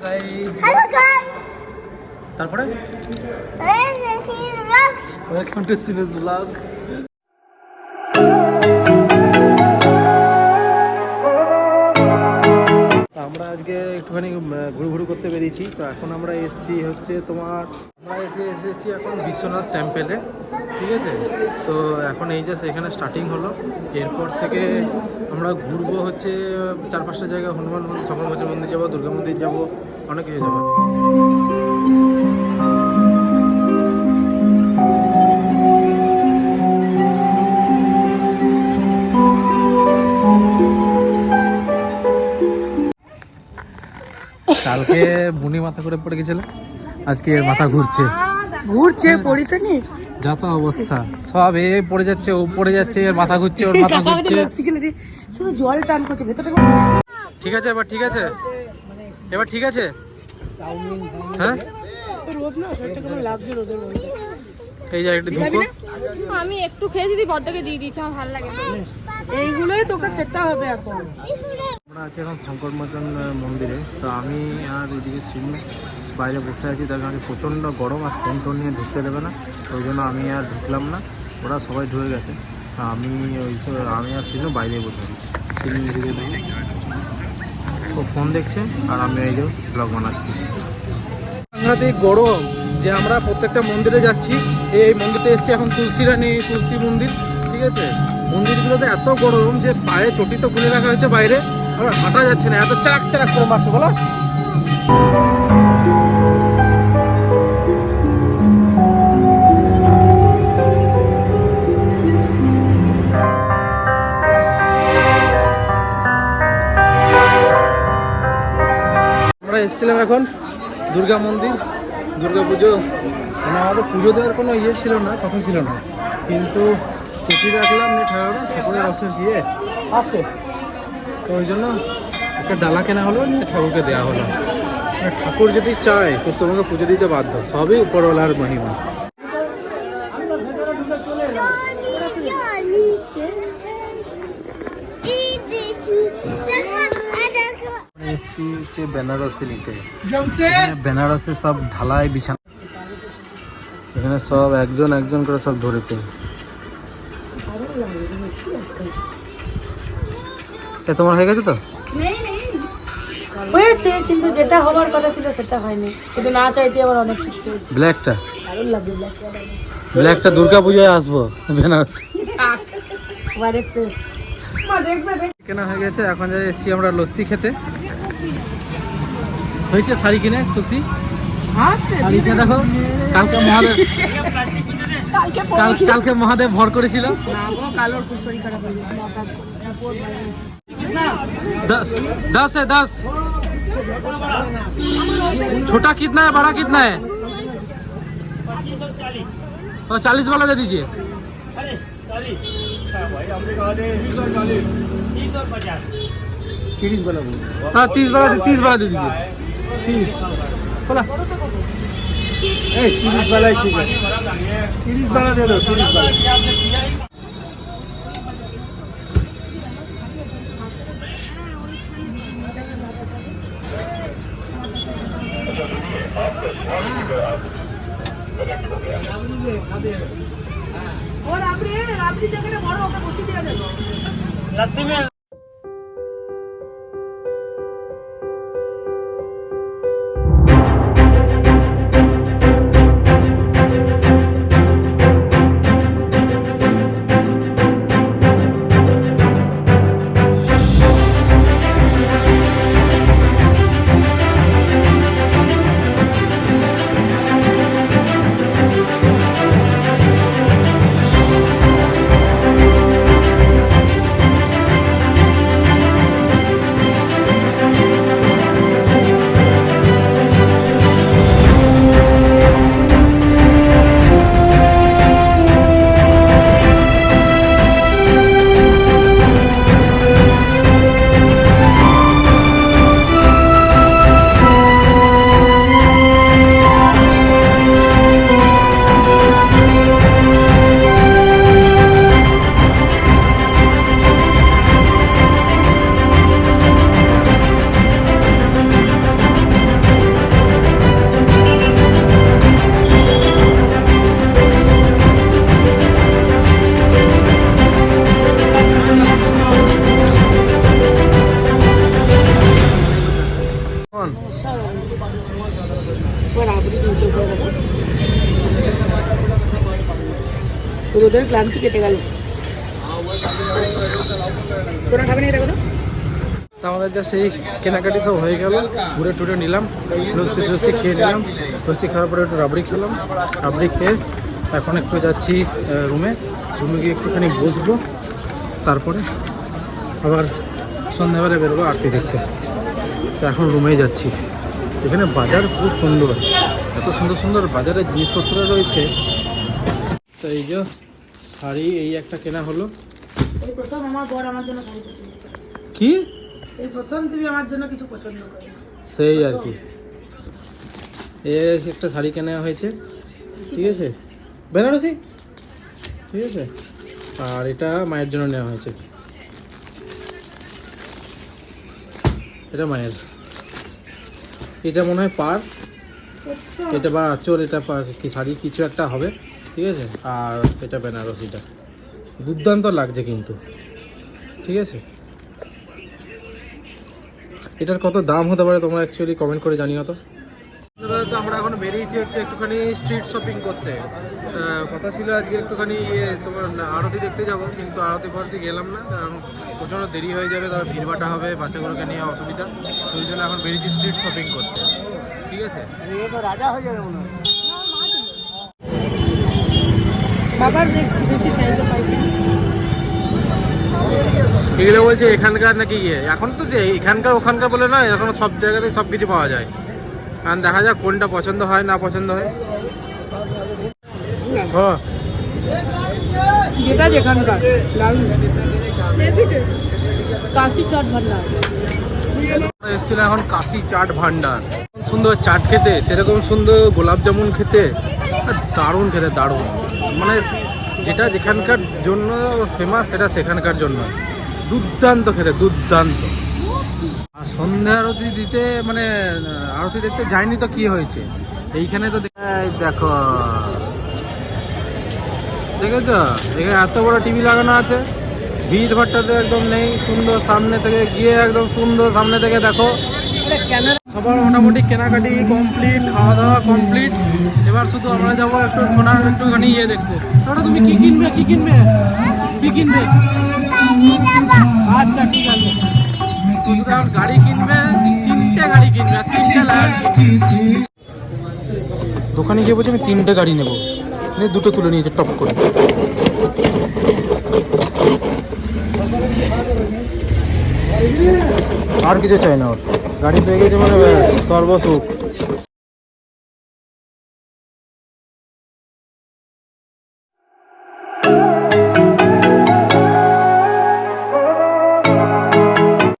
Guys hello guys তারপরে? Welcome to Sinu's blog আমরা আজকে একটুখানি ঘুরু ঘুরু করতে পেরেছি তো এখন আমরা এসছি হচ্ছে তোমার আমরা এসে এসেছি এখন বিশ্বনাথ টেম্পেলে ঠিক আছে? তো এখন এই জাস্ট এখানে স্টার্টিং হলো। এরপর থেকে আমরা ঘুরবো হচ্ছে চার পাঁচটা জায়গা, হনুমান মন্দির সকলবচন মন্দির যাব, দুর্গা মন্দির যাব, অনেক কিছু যাব। কালকে বুনি মাথা করে পড়ে গেছিল। আজকে এর মাথা ঘুরছে। ঘুরছে পড়িতে নি যত অবস্থা। সব এ পড়ে যাচ্ছে ও পড়ে যাচ্ছে এর মাথা ঘুরছে ওর মাথা ঘুরছে। শুধু জল টান করছে ভেতরটা ঠিক আছে এবার ঠিক আছে। এবার ঠিক আছে? হ্যাঁ? এই যে একটু ধুকো আমি একটু খেয়েছি দিয়ে বদ্ধকে দিয়ে আমার ভালো লাগে। এইগুলোই তোকে খেতে হবে এখন। আছি এখন শঙ্কর মোচন মন্দিরে। তো আমি আর এদিকে সিনু বাইরে বসে আছি, তার কারণে প্রচণ্ড গরম আর ফোন টোন নিয়ে ঢুকতে দেবে না, ওই জন্য আমি আর ঢুকলাম না। ওরা সবাই ঢুকে গেছে। আমি ওই আমি আর সিনু বাইরে বসে আছি। সিনু এদিকে ও ফোন দেখছে, আর আমি এই যে ব্লগ বানাচ্ছি। সাংঘাতিক গরম, যে আমরা প্রত্যেকটা মন্দিরে যাচ্ছি, এই মন্দিরটা এসছি এখন তুলসী রানী তুলসী মন্দির, ঠিক আছে? মন্দিরগুলোতে এত গরম যে পায়ে চটি তো খুলে রাখা হয়েছে বাইরে। হাঁটা যাচ্ছে না, এত চারাক চারাক করে মারছে, বলো। আমরা এসেছিলাম এখন দুর্গা মন্দির, দুর্গা পুজো। মানে আমাদের পুজো দেওয়ার কোনো ইয়ে ছিল না, কথা ছিল না। কিন্তু ছুটি রাখলাম ঠাকুরের রসের ইয়ে। আছে। তো ওই জন্য একটা ডালা কেনা হলো ঠাকুরকে দেওয়া হলো। ঠাকুর যদি চায় তো তোমাকে পুজো দিতে বাধ্য। সবই উপরওয়ালার মহিমা। বেনারসে সব ঢালাই বিছানা। এখানে সব একজন একজন করে সব ধরেছে। এ তোমার হয়ে গেছে তো? হয়েছে কিন্তু যেটা হওয়ার কথা ছিল সেটা হয়নি। কিন্তু না চাইতে আমার অনেক কিছু হয়েছে। ব্ল্যাকটা দারুণ ব্ল্যাকটা দুর্গা পুজোয় আসব বেনারসি। কেনা হয়ে গেছে এখন এসছি আমরা লস্যি খেতে। হয়েছে শাড়ি কিনে খুশি শাড়ি কিনে দেখো কালকে মহাদেব কালকে কালকে মহাদেব ভর করেছিল। না গো কাল ওর খুব শরীর খারাপ दस दस है दस। छोटा कितना है बड़ा कितना है? और चालीस वाला दे दीजिए। तीस वाला हाँ तीस वाला तीस वाला दे दीजिए। बोला। तीस वाला तीस वाला दे दो तीस वाला। রাবড়ি দিয়েছে রোদের ক্লান্তি কেটে গেল। এটা তা? আমাদের যা সেই কেনাকাটি সব হয়ে গেল, ঘুরে টুরে নিলাম, লস্যি টস্যি খেয়ে নিলাম, লস্যি খাওয়ার পরে একটু রাবড়ি খেলাম, রাবড়ি খেয়ে এখন একটু যাচ্ছি রুমে রুমে গিয়ে একটুখানি বসবো, তারপরে আবার সন্ধ্যাবেলা বেরোবো আরতি দেখতে। তো এখন রুমেই যাচ্ছি। এখানে বাজার খুব সুন্দর। এত সুন্দর সুন্দর বাজারে জিনিসপত্র রয়েছে। তো এই যে শাড়ি এই একটা কেনা হলো। এই প্রথম আমার বর আমার জন্য শাড়ি কি? এই প্রথম তুমি আমার জন্য কিছু পছন্দ করে। সেই আর কি। এর একটা শাড়ি কেনা হয়েছে। ঠিক আছে? বেনারসি? ঠিক আছে? আর এটা মায়ের জন্য নেওয়া হয়েছে। এটা মায়ের। এটা মনে হয় পার। এটা বা চোর এটা পা- কি শাড়ি কিছু একটা হবে ঠিক আছে? আর এটা বেনারসিটা। দুর্দান্ত লাগছে কিন্তু ঠিক আছে? এটার কত দাম হতে পারে তোমরা অ্যাকচুয়ালি কমেন্ট করে জানিও তো। তো আমরা এখন বেরিয়েছি হচ্ছে একটুখানি স্ট্রিট শপিং করতে। কথা ছিল আজকে একটুখানি ইয়ে তোমার আরতি দেখতে যাব কিন্তু আরতি ফারতি গেলাম না কারণ প্রচণ্ড দেরি হয়ে যাবে তারপর ভিড়ভাটা হবে বাচ্চাগুলোকে নিয়ে অসুবিধা। তো ওই জন্য এখন বেরিয়েছি স্ট্রিট শপিং করতে। ঠিক আছে? রাজা হয়ে যাবে মনে হয়। বাবার দেখছি দেখি সাইজে পাই এগুলো বলছে এখানকার নাকি ইয়ে। এখন তো যে এখানকার ওখানকার বলে নয় এখন সব জায়গাতে সব কিছু পাওয়া যায়। কারণ দেখা যাক কোনটা পছন্দ হয় না পছন্দ হয়। হ্যাঁ। যেটা যেখানকার কাশি চট ভান্ডার। এসেছিল এখন কাশি চাট ভান্ডার। সুন্দর চাট খেতে, সেরকম সুন্দর গোলাপ জামুন খেতে। দারুণ খেতে, দারুণ। মানে যেটা যেখানকার জন্য ফেমাস সেটা সেখানকার জন্য। দুর্দান্ত খেতে, দুর্দান্ত। আর সন্ধ্যা আরতি দিতে মানে আরতি দেখতে যায়নি তো কি হয়েছে? এইখানে তো দেখো। দেখেছ? এখানে এত বড় টিভি লাগানো আছে। ভিড় ভাট্টাতে একদম নেই, সুন্দর সামনে থেকে, গিয়ে একদম সুন্দর সামনে থেকে দেখো। সবার মোটামুটি কেনাকাটি কমপ্লিট খাওয়া দাওয়া কমপ্লিট। এবার শুধু আমরা যাব একটু সোনার একটুখানি ইয়ে দেখব ওটা তুমি কি কিনবে? কি কিনবে? কি কিনবে? আচ্ছা ঠিক আছে। তো গাড়ি কিনবে, তিনটে গাড়ি কিনবে, তিনটে দোকানে গিয়ে বলছি আমি তিনটে গাড়ি নেব। দুটো তুলে নিয়েছে, টপ করে। আর কিছু চাই না ওর। গাড়ি পেয়ে গেছে মানে সর্বসুখ।